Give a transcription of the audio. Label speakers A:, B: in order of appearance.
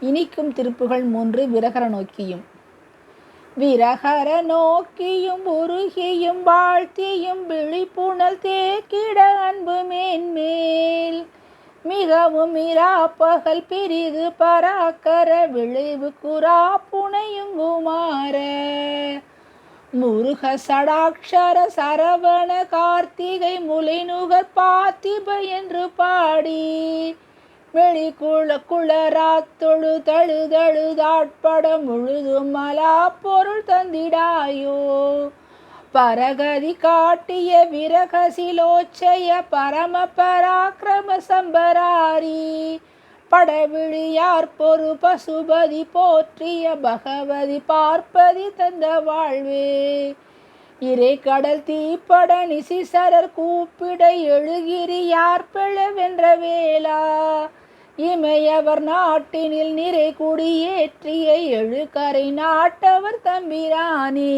A: இனிக்கும் திருப்புகள் மூன்று விரகர நோக்கியும். விரகர நோக்கியும் உருகியும் வாழ்த்தியும் விழிப்புணல் தேக்கிட அன்பு மேன்மேல். மிகவும் இராப்பகல் பிரிது பராக்கர விளைவு குரா புனையுங்குமார முருக சடாட்சர சரவண கார்த்திகை முலைநுகர் பாத்திப என்று பாடி. வெளிக்குள குளரா தொழு தழு தழுதாட்பட முழுதும் மலா பொருள் தந்திடாயோ. பரகதி காட்டிய விரகசிலோச்சய பரம பராக்கிரம சம்பராரி. படவிழியார் பொறு பசுபதி போற்றிய பகவதி பார்ப்பதி தந்த வாழ்வே. இறை கடல் தீப்பட நிசிசரர் கூப்பிட எழுகிரி யார் வென்ற வேளா. இமையவர் நாட்டினில் நிறை குடியேற்றிய எழுக்கரை நாட்டவர் தம்பிரானே.